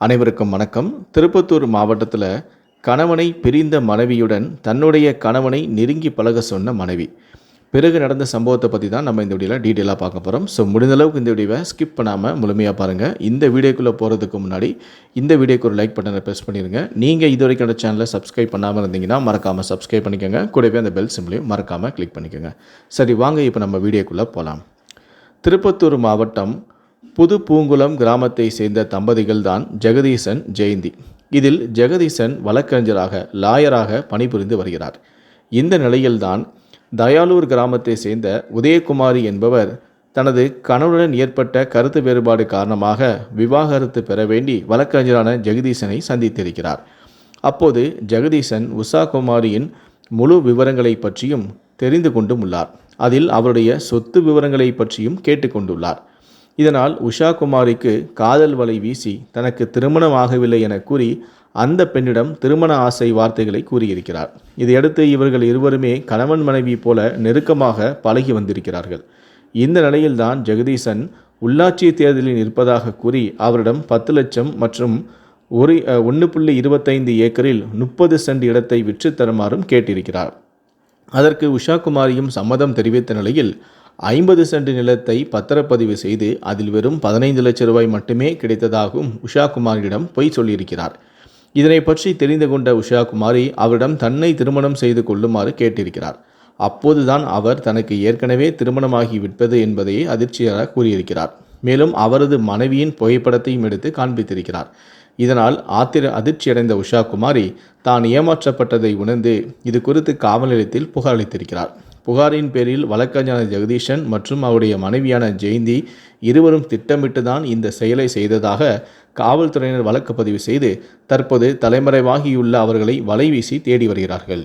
அனைவருக்கும் வணக்கம். திருப்பத்தூர் மாவட்டத்தில் கணவனை பிரிந்த மனைவியுடன் தன்னுடைய கணவனை நெருங்கி பழக சொன்ன மனைவி. பிறகு நடந்த சம்பவத்தை பற்றி தான் நம்ம இந்த வீடியோவில் டீட்டெயிலாக பார்க்க போகிறோம் ஸோ முடிந்தளவுக்கு இந்த வீடியோவை ஸ்கிப் பண்ணாமல் முழுமையாக பாருங்கள் இந்த வீடியோக்குள்ளே போகிறதுக்கு முன்னாடி இந்த வீடியோக்கு ஒரு லைக் பட்டனை ப்ரெஸ் பண்ணிடுங்க நீங்கள் இது வரைக்கும் அந்த சேனலை சப்ஸ்கிரைப் பண்ணாமல் இருந்தீங்கன்னா மறக்காமல் சப்ஸ்கிரைப் பண்ணிக்கோங்க. கூடவே அந்த பெல் சிம்லையும் மறக்காமல் கிளிக் பண்ணிக்கோங்க. சரி வாங்க இப்போ நம்ம வீடியோக்குள்ளே போகலாம் திருப்பத்தூர் மாவட்டம் புது பூங்குளம் கிராமத்தை சேர்ந்த தம்பதிகள் தான் ஜெகதீசன் ஜெயந்தி. இதில் ஜெகதீசன் வழக்கறிஞராக லாயராக பணிபுரிந்து வருகிறார். இந்த நிலையில்தான் தயாலூர் கிராமத்தை சேர்ந்த உதயகுமாரி என்பவர் தனது கணவனுடன் ஏற்பட்ட கருத்து வேறுபாடு காரணமாக விவாகரத்து பெற வேண்டி வழக்கறிஞரான ஜெகதீசனை சந்தித்திருக்கிறார். அப்போது ஜெகதீசன் உஷா குமாரியின் முழு விவரங்களை பற்றியும் தெரிந்து கொண்டும் உள்ளார் அதில் அவருடைய சொத்து விவரங்களை பற்றியும் கேட்டுக்கொண்டுள்ளார் இதனால் உஷா குமாரிக்கு காதல் வலை வீசி தனக்கு திருமணம் ஆகவில்லை என கூறி அந்த பெண்ணிடம் திருமண ஆசை வார்த்தைகளை கூறியிருக்கிறார். இதையடுத்து இவர்கள் இருவருமே கணவன் மனைவி போல நெருக்கமாக பழகி வந்திருக்கிறார்கள். இந்த நிலையில்தான் ஜெகதீசன் உள்ளாட்சி தேர்தலில் இருப்பதாக கூறி அவரிடம் பத்து லட்சம் மற்றும் ஒரு ஒன்று புள்ளி இருபத்தைந்து ஏக்கரில் முப்பது சென்ட் இடத்தை விற்று தருமாறும் கேட்டிருக்கிறார். அதற்கு உஷா குமாரியும் சம்மதம் தெரிவித்த நிலையில் ஐம்பது சென்ட் நிலத்தை பத்திரப்பதிவு செய்து அதில் வெறும் பதினைந்து லட்சம் ரூபாய் மட்டுமே கிடைத்ததாகவும் உஷாகுமாரிடம் பொய் சொல்லியிருக்கிறார். இதனை பற்றி தெரிந்து கொண்ட உஷா குமாரி அவரிடம் தன்னை திருமணம் செய்து கொள்ளுமாறு கேட்டிருக்கிறார். அப்போதுதான் அவர் தனக்கு ஏற்கனவே திருமணமாகி விட்டது என்பதையே அதிர்ச்சியாக கூறியிருக்கிறார். மேலும் அவரது மனைவியின் புகைப்படத்தையும் எடுத்து காண்பித்திருக்கிறார். இதனால் ஆத்திர அதிர்ச்சியடைந்த உஷா குமாரி தான் ஏமாற்றப்பட்டதை உணர்ந்து இது குறித்து காவல் நிலையத்தில் புகார் அளித்திருக்கிறார் புகாரின் பேரில் வழக்கறிஞர் ஜெகதீஷன் மற்றும் அவருடைய மனைவியான ஜெயந்தி இருவரும் திட்டமிட்டு தான் இந்த செயலை செய்ததாக காவல்துறையினர் வழக்கு பதிவு செய்து தற்போது தலைமறைவாகியுள்ள அவர்களை வலைவீசி தேடி வருகிறார்கள்.